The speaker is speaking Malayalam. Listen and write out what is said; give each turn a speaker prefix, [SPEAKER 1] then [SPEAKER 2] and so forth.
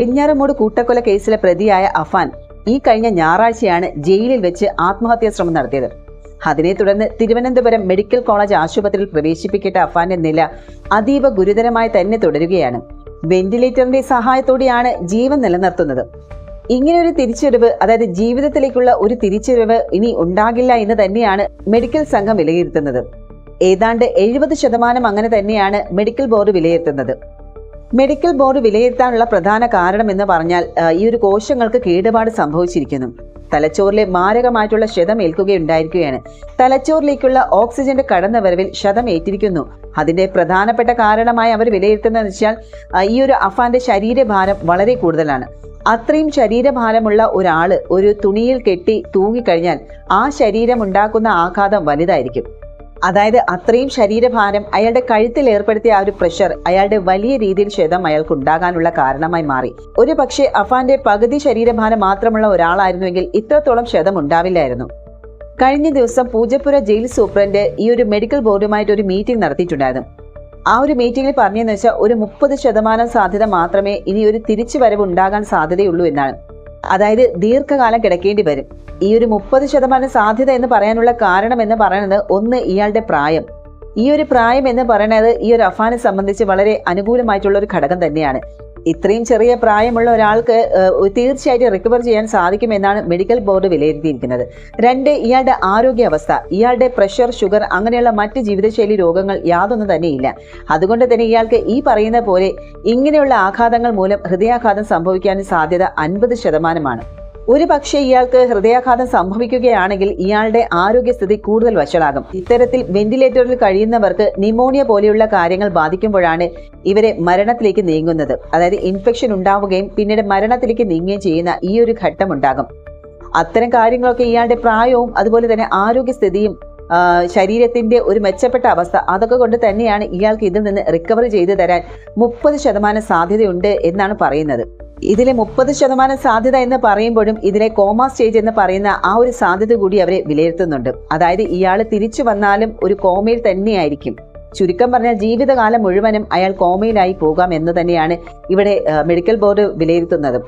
[SPEAKER 1] എഞ്ഞാറമൂട് കൂട്ടക്കൊല കേസിലെ പ്രതിയായ അഫാൻ ഈ കഴിഞ്ഞ ഞായറാഴ്ചയാണ് ജയിലിൽ വെച്ച് ആത്മഹത്യാ ശ്രമം നടത്തിയത്. അതിനെ തുടർന്ന് തിരുവനന്തപുരം മെഡിക്കൽ കോളേജ് ആശുപത്രിയിൽ പ്രവേശിപ്പിക്കപ്പെട്ട അഫാന്റെ നില അതീവ ഗുരുതരമായി തന്നെ തുടരുകയാണ്. വെന്റിലേറ്ററിന്റെ സഹായത്തോടെയാണ് ജീവൻ നിലനിർത്തുന്നത്. ഇങ്ങനെ ഒരു തിരിച്ചുവരവ് അതായത് ജീവിതത്തിലേക്കുള്ള ഒരു തിരിച്ചുവരവ് ഇനി ഉണ്ടാകില്ല എന്ന് തന്നെയാണ് മെഡിക്കൽ സംഘം വിലയിരുത്തുന്നത്. ഏതാണ്ട് എഴുപത് ശതമാനം അങ്ങനെ തന്നെയാണ് മെഡിക്കൽ ബോർഡ് വിലയിരുത്തുന്നത്. മെഡിക്കൽ ബോർഡ് വിലയിരുത്താനുള്ള പ്രധാന കാരണം എന്ന് പറഞ്ഞാൽ ഈ ഒരു കോശങ്ങൾക്ക് കേടുപാട് സംഭവിച്ചിരിക്കുന്നു. തലച്ചോറിലെ മാരകമായിട്ടുള്ള ക്ഷതം ഏൽക്കുകയുണ്ടായിരിക്കുകയാണ് തലച്ചോറിലേക്കുള്ള ഓക്സിജന്റെ കടന്നുവരവിൽ ക്ഷതം ഏറ്റിരിക്കുന്നു അതിന്റെ പ്രധാനപ്പെട്ട കാരണമായി അവർ വിലയിരുത്തുന്നതെന്ന് വെച്ചാൽ ഈ ഒരു അഫാന്റെ ശരീരഭാരം വളരെ കൂടുതലാണ്. അത്രയും ശരീരഭാരമുള്ള ഒരാൾ ഒരു തുണിയിൽ കെട്ടി തൂങ്ങിക്കഴിഞ്ഞാൽ ആ ശരീരം ഉണ്ടാക്കുന്ന ആഘാതം വലുതായിരിക്കും. അതായത് അത്രയും ശരീരഭാരം അയാളുടെ കഴുത്തിൽ ഏർപ്പെടുത്തിയ ആ ഒരു പ്രഷർ അയാളുടെ വലിയ രീതിയിൽ ക്ഷതം അയാൾക്ക് ഉണ്ടാകാനുള്ള കാരണമായി മാറി. ഒരു പക്ഷേ അഫാന്റെ പകുതി ശരീരഭാരം മാത്രമുള്ള ഒരാളായിരുന്നുവെങ്കിൽ ഇത്രത്തോളം ക്ഷതം ഉണ്ടാവില്ലായിരുന്നു. കഴിഞ്ഞ ദിവസം പൂജപ്പുര ജയിൽ സൂപ്രണ്ട് ഈ ഒരു മെഡിക്കൽ ബോർഡുമായിട്ട് ഒരു മീറ്റിംഗ് നടത്തിയിട്ടുണ്ടായിരുന്നു. ആ ഒരു മീറ്റിംഗിൽ പറഞ്ഞതെന്ന് വെച്ചാൽ ഒരു മുപ്പത് ശതമാനം സാധ്യത മാത്രമേ ഇനി ഒരു തിരിച്ചുവരവ് ഉണ്ടാകാൻ സാധ്യതയുള്ളൂ എന്നാണ്. അതായത് ദീർഘകാലം കിടക്കേണ്ടി വരും. ഈ ഒരു മുപ്പത് ശതമാനം സാധ്യത എന്ന് പറയാനുള്ള കാരണം എന്ന് പറയുന്നത് ഒന്ന് ഇയാളുടെ പ്രായം. ഈ ഒരു പ്രായം എന്ന് പറയുന്നത് ഈ ഒരു അഫാനെ സംബന്ധിച്ച് വളരെ അനുകൂലമായിട്ടുള്ള ഒരു ഘടകം തന്നെയാണ്. ഇത്രയും ചെറിയ പ്രായമുള്ള ഒരാൾക്ക് തീർച്ചയായിട്ടും റിക്കവർ ചെയ്യാൻ സാധിക്കുമെന്നാണ് മെഡിക്കൽ ബോർഡ് വിലയിരുത്തിയിരിക്കുന്നത്. രണ്ട് ഇയാളുടെ ആരോഗ്യാവസ്ഥ. ഇയാളുടെ പ്രഷർ ഷുഗർ അങ്ങനെയുള്ള മറ്റ് ജീവിതശൈലി രോഗങ്ങൾ യാതൊന്നും തന്നെയില്ല. അതുകൊണ്ട് തന്നെ ഇയാൾക്ക് ഈ പറയുന്ന പോലെ ഇങ്ങനെയുള്ള ആഘാതങ്ങൾ മൂലം ഹൃദയാഘാതം സംഭവിക്കാൻ സാധ്യത അൻപത് ശതമാനമാണ്. ഒരു പക്ഷേ ഇയാൾക്ക് ഹൃദയാഘാതം സംഭവിക്കുകയാണെങ്കിൽ ഇയാളുടെ ആരോഗ്യസ്ഥിതി കൂടുതൽ വഷളാകും. ഇത്തരത്തിൽ വെന്റിലേറ്ററിൽ കഴിയുന്നവർക്ക് നിമോണിയ പോലെയുള്ള കാര്യങ്ങൾ ബാധിക്കുമ്പോഴാണ് ഇവരെ മരണത്തിലേക്ക് നീങ്ങുന്നത്. അതായത് ഇൻഫെക്ഷൻ ഉണ്ടാവുകയും പിന്നീട് മരണത്തിലേക്ക് നീങ്ങുകയും ചെയ്യുന്ന ഈ ഒരു ഘട്ടം ഉണ്ടാകും അത്തരം കാര്യങ്ങളൊക്കെ ഇയാളുടെ പ്രായവും അതുപോലെ തന്നെ ആരോഗ്യസ്ഥിതിയും ശരീരത്തിന്റെ ഒരു മെച്ചപ്പെട്ട അവസ്ഥ അതൊക്കെ കൊണ്ട് തന്നെയാണ് ഇയാൾക്ക് ഇതിൽ നിന്ന് റിക്കവർ ചെയ്തു തരാൻ മുപ്പത് ശതമാനം സാധ്യതയുണ്ട് എന്നാണ് പറയുന്നത്. ഇതിലെ മുപ്പത് ശതമാനം സാധ്യത എന്ന് പറയുമ്പോഴും ഇതിലെ കോമ സ്റ്റേജ് എന്ന് പറയുന്ന ആ ഒരു സാധ്യത കൂടി അവരെ വിലയിരുത്തുന്നുണ്ട്. അതായത് ഇയാൾ തിരിച്ചു വന്നാലും ഒരു കോമയിൽ തന്നെയായിരിക്കും. ചുരുക്കം പറഞ്ഞാൽ ജീവിതകാലം മുഴുവനും അയാൾ കോമയിലായി പോകാം എന്ന് തന്നെയാണ് ഇവിടെ മെഡിക്കൽ ബോർഡ് വിലയിരുത്തുന്നത്.